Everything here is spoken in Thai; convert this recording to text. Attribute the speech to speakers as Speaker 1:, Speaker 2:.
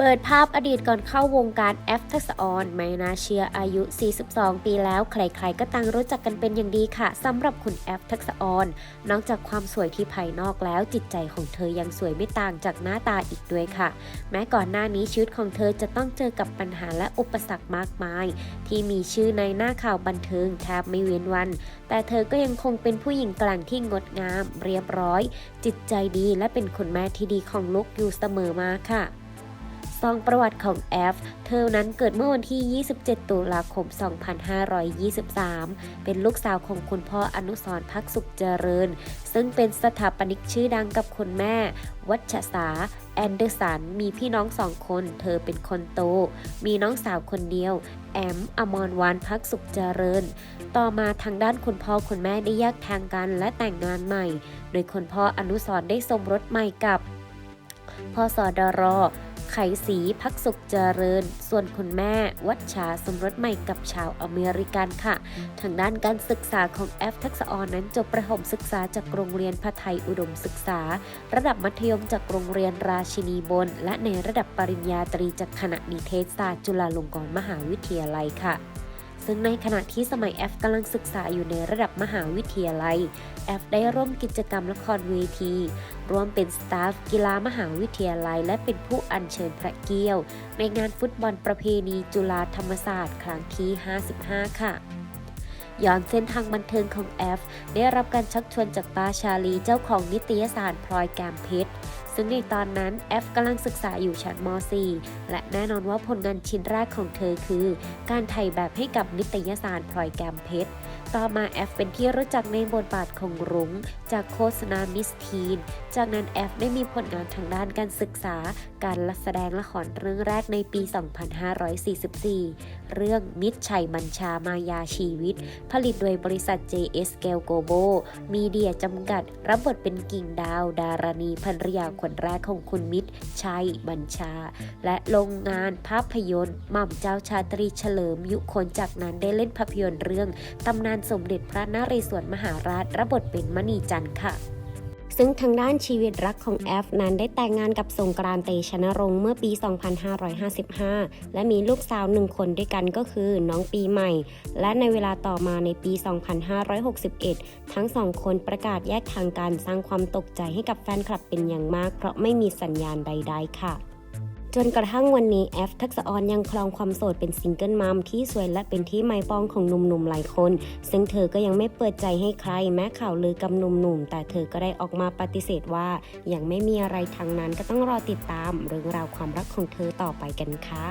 Speaker 1: เปิดภาพอดีตก่อนเข้าวงการแอฟทักษะออนไมนาเชื่ออายุ 42 ปีแล้ว ใครๆ ก็ต่างรู้จักกันเป็นอย่างดีค่ะสำหรับคุณแอฟทักษะออนนอกจากความสวยที่ภายนอกแล้วจิตใจของเธอยังสวยไม่ต่างจากหน้าตาอีกด้วยค่ะ แม้ก่อนหน้านี้ชีวิตของเธอจะต้องเจอกับปัญหาและอุปสรรคมากมาย ที่มีชื่อในหน้าข่าวบันเทิงแทบไม่เว้นวัน แต่เธอก็ยังคงเป็นผู้หญิงกลางที่งดงาม เรียบร้อย จิตใจดีและเป็นคุณแม่ที่ดีของลูกอยู่เสมอมาค่ะ องประวัติของแอฟ เธอนั้นเกิดเมื่อวันที่ 27 ตุลาคม 2523 เป็นลูกสาวของคุณพ่ออนุสรพักสุขเจริญ ซึ่งเป็นสถาปนิกชื่อดังกับคุณแม่ วัชสา แอนเดอร์สัน มีพี่น้องสองคน เธอเป็นคนโต มีน้องสาวคนเดียว แอม อมรวานพักสุขเจริญ ต่อมาทางด้านคุณพ่อคุณแม่ได้แยกทางกันและแต่งงานใหม่ โดยคุณพ่ออนุสรได้สมรสใหม่กับพ่อสอดรไขศรีพักสุขเจริญ ส่วนคุณแม่ วัชชาสมรสใหม่กับชาวอเมริกันค่ะ ทางด้านการศึกษาของแอฟทักษออนนั้นจบประถมศึกษาจากโรงเรียนพระไทยอุดมศึกษา ระดับมัธยมจากโรงเรียนราชินีบน และในระดับปริญญาตรีจากคณะนิเทศศาสตร์จุฬาลงกรณ์มหาวิทยาลัยค่ะ ซึ่งในขณะที่สมัยแอฟกำลังศึกษาอยู่ในระดับมหาวิทยาลัย แอฟได้ร่วมกิจกรรมละครเวที ร่วมเป็นสตาฟกีฬามหาวิทยาลัย และเป็นผู้อัญเชิญพระเกี้ยว ในงานฟุตบอลประเพณีจุฬาธรรมศาสตร์ ครั้งที่ 55 ค่ะ ย้อนเส้นทางบันเทิงของแอฟ ได้รับการชักชวนจากปาชาลีเจ้าของนิตยสารพลอยแกมเพชรซึ่งในตอนนั้นแอฟกำลังศึกษาอยู่ชั้นม .4 และแน่นอนว่าผลงานชิ้นแรกของเธอคือ การถ่ายแบบให้กับนิตยสารพลอยแกมเพชร ต่อมาแอฟเป็นที่รู้จักในบทบาทของรุ้งจากโฆษณามิสทีน จากนั้นแอฟได้มีผลงานทางด้านการศึกษา การแสดงละครเรื่องแรกในปี 2544 เรื่องมิตรชัยบัญชามายาชีวิต ผลิตโดยบริษัท JS g a l g o b o มีเดียจำกัด รับบทเป็นกิ่งดาว ดารณีภรรยาคนแรกของคุณมิตรชัยบัญชา และโรงงานภาพยนตร์หม่อมเจ้าชาตรีเฉลิมยุคนจากนั้นได้เล่นภาพยนตร์เรื่องตำนานสมเด็จพระนเรศวรมหาราชรับบทเป็นมณีจันทร์ค่ะ ซึ่งทางด้านชีวิตรักของแอฟนั้นได้แต่งงานกับสงกรานเตชนรงค์เมื่อปี 2555 และมีลูกสาวหนึ่งคนด้วยกันก็คือน้องปีใหม่ และในเวลาต่อมาในปี 2561 ทั้งสองคนประกาศแยกทางกันสร้างความตกใจให้กับแฟนคลับเป็นอย่างมาก เพราะไม่มีสัญญาณใด ๆ ค่ะ จนกระทั่งวันนี้แอฟทักษะออนยังครองความโสดเป็นซิงเกิลมัมที่สวยและเป็นที่ไม้ปองของหนุ่มๆหลายคน ซึ่งเธอก็ยังไม่เปิดใจให้ใครแม้ข่าวลือกับหนุ่มๆ แต่เธอก็ได้ออกมาปฏิเสธว่า ยังไม่มีอะไรทางนั้นก็ต้องรอติดตามเรื่องราวความรักของเธอต่อไปกันค่ะ